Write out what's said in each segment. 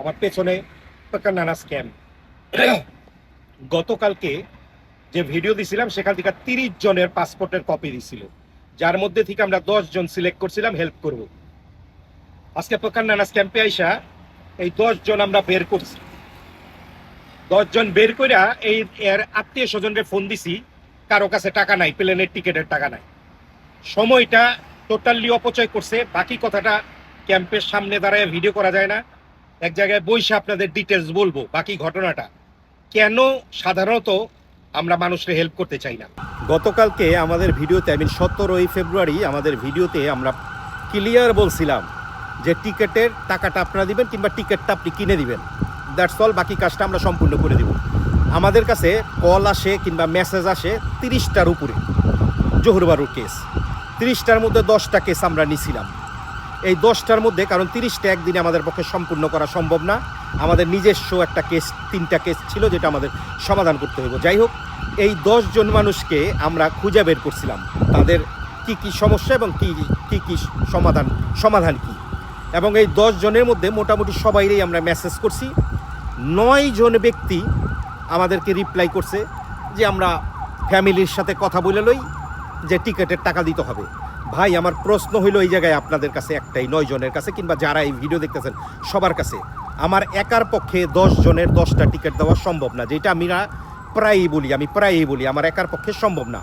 আমার পেছনে নানা স্ক্যাম গতকালকে যে ভিডিও দিছিলাম, সেখান থেকে তিরিশ জনের পাসপোর্টের কপি দিছিল। যার মধ্যে থেকে আমরা দশ জন সিলেক্ট করছিলাম হেল্প করব। আজকে প্রকার নানাস ক্যাম্পে আইসা, এই দশ জন আমরা বের করছি। দশ জন বের কইরা এই এর আত্মীয় স্বজনকে ফোন দিছি, কারও কাছে টাকা নাই প্লেনের টিকিটের টাকা নাই। সময়টা টোটালি অপচয় করছে, বাকি কথাটা ক্যাম্পের সামনে দাঁড়ায় ভিডিও করা যায় না। এক জায়গায় বইসে আপনাদের ডিটেলস বলব, বাকি ঘটনাটা। কেন সাধারণত আমরা মানুষকে হেল্প করতে চাই না? গতকালকে আমাদের ভিডিওতে আই মিন সতেরোই ফেব্রুয়ারি আমাদের ভিডিওতে আমরা ক্লিয়ার বলছিলাম যে টিকিটের টাকাটা আপনারা দিবেন কিংবা টিকিটটা আপনি কিনে দিবেন। দ্যাটস অল বাকি কাজটা আমরা সম্পূর্ণ করে দিব। আমাদের কাছে কল আসে কিংবা মেসেজ আসে তিরিশটার উপরে, জহুরবারুর কেস তিরিশটার মধ্যে দশটা কেস আমরা নিছিলাম। এই দশটার মধ্যে, কারণ তিরিশটা একদিনে আমাদের পক্ষে সম্পূর্ণ করা সম্ভব না। আমাদের নিজস্ব একটা কেস, তিনটা কেস ছিল যেটা আমাদের সমাধান করতে হইব। যাই হোক, এই জন মানুষকে আমরা খুঁজে বের করছিলাম। তাদের কি কি সমস্যা এবং কি কি কি সমাধান সমাধান কি? এবং এই দশ জনের মধ্যে মোটামুটি সবাইরই আমরা মেসেজ করছি। নয় জন ব্যক্তি আমাদেরকে রিপ্লাই করছে যে আমরা ফ্যামিলির সাথে কথা বলে লই যে টিকিটের টাকা দিতে হবে। ভাই, আমার প্রশ্ন হইল এই জায়গায় আপনাদের কাছে একটাই, নয় জনের কাছে কিংবা যারা এই ভিডিও দেখতেছেন, সবার কাছে। আমার একার পক্ষে দশ জনের দশটা টিকিট দেওয়া সম্ভব না, যেটা আমি না প্রায়ই বলি, আমি প্রায়ই বলি, আমার একার পক্ষে সম্ভব না।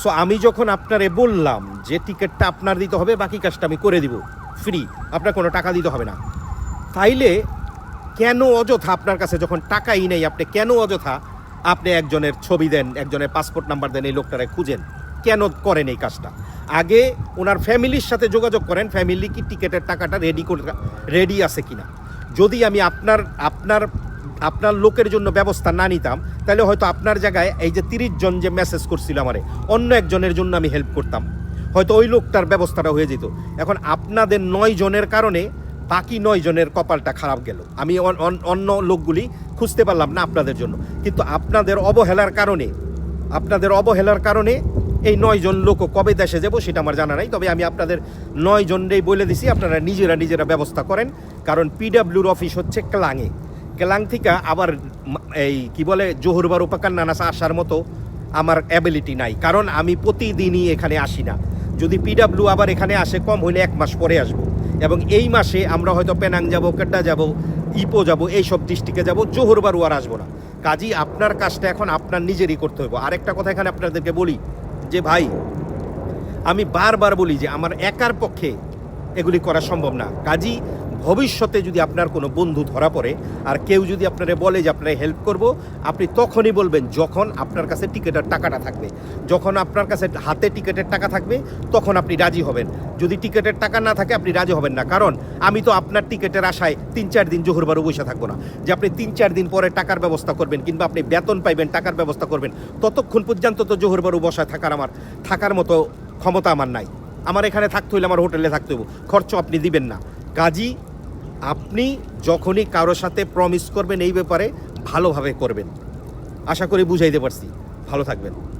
সো আমি যখন আপনারে বললাম যে টিকিটটা আপনার দিতে হবে, বাকি কাজটা আমি করে দিব ফ্রি আপনার কোনো টাকা দিতে হবে না। তাইলে কেন অযথা আপনার কাছে যখন টাকাই নেই, আপনি কেন অযথা আপনি একজনের ছবি দেন, একজনের পাসপোর্ট নাম্বার দেন, এই লোকটারে খুঁজেন? কেন করেন এই কাজটা? আগে ওনার ফ্যামিলির সাথে যোগাযোগ করেন, ফ্যামিলি কি টিকিটের টাকাটা রেডি করে রেডি আছে কিনা। যদি আমি আপনার আপনার আপনার লোকের জন্য ব্যবস্থা না নিতাম, তাহলে হয়তো আপনার জায়গায় এই যে তিরিশ জন যে মেসেজ করছিল আমারে, অন্য একজনের জন্য আমি হেল্প করতাম। হয়তো ওই লোকটার ব্যবস্থাটা হয়ে যেত। এখন আপনাদের নয় জনের কারণে বাকি নয় জনের কপালটা খারাপ গেল। আমি অন- অন- অন্য লোকগুলি খুঁজতে পারলাম না আপনাদের জন্য। কিন্তু আপনাদের অবহেলার কারণে, আপনাদের অবহেলার কারণে এই নয় জন লোকও কবে দেশে যাব সেটা আমার জানা নাই, তবে আমি আপনাদের নয় জনরেই বলে দিছি, আপনারা নিজেরা নিজেরা ব্যবস্থা করেন, কারণ পিডাব্লিউর অফিস হচ্ছে ক্লাঙে ক্লাং থেকে আবার এই কি বলে, জোহরবার উপাকার নানাস আসার মতো আমার অ্যাবিলিটি নাই, কারণ আমি প্রতিদিনই এখানে আসি না। যদি পিডাব্লিউ আবার এখানে আসে, কম হইলে এক মাস পরে আসব। এবং এই মাসে আমরা হয়তো পেনাং যাব কেড্ডা যাব ইপো যাব, এইসব ডিস্ট্রিক্টে যাব জোহরবারু আর আসব না। কাজী, আপনার কাজটা এখন আপনার নিজেরই করতে হবে আরেকটা কথা এখানে আপনাদেরকে বলি যে ভাই আমি বারবার বলি যে আমার একার পক্ষে এগুলি করা সম্ভব না। কাজী ভবিষ্যতে যদি আপনার কোনো বন্ধু ধরা পড়ে আর কেউ যদি আপনারা বলে যে, আপনারা হেল্প করব, আপনি তখনই বলবেন যখন আপনার কাছে টিকিটের টাকাটা থাকবে। যখন আপনার কাছে হাতে টিকিটের টাকা থাকবে, তখন আপনি রাজি হবেন। যদি টিকিটের টাকা না থাকে, আপনি রাজি হবেন না। কারণ আমি তো আপনার টিকিটের আশায় তিন চার দিন জোহরবারও বসে থাকব না। যে, আপনি তিন চার দিন পরে টাকার ব্যবস্থা করবেন কিংবা আপনি বেতন পাইবেন, টাকার ব্যবস্থা করবেন, ততক্ষণ পর্যন্ত তো জোহরবারু বসায় থাকার আমার, থাকার মতো ক্ষমতা আমার নাই। আমার এখানে থাকতে হইলে আমার হোটেলে থাকতে হইব। খরচ আপনি দিবেন না। কাজী আপনি যখনই কারোর সাথে প্রমিস করবেন এই ব্যাপারে ভালোভাবে করবেন। আশা করি বুঝাইতে পারছি। ভালো থাকবেন।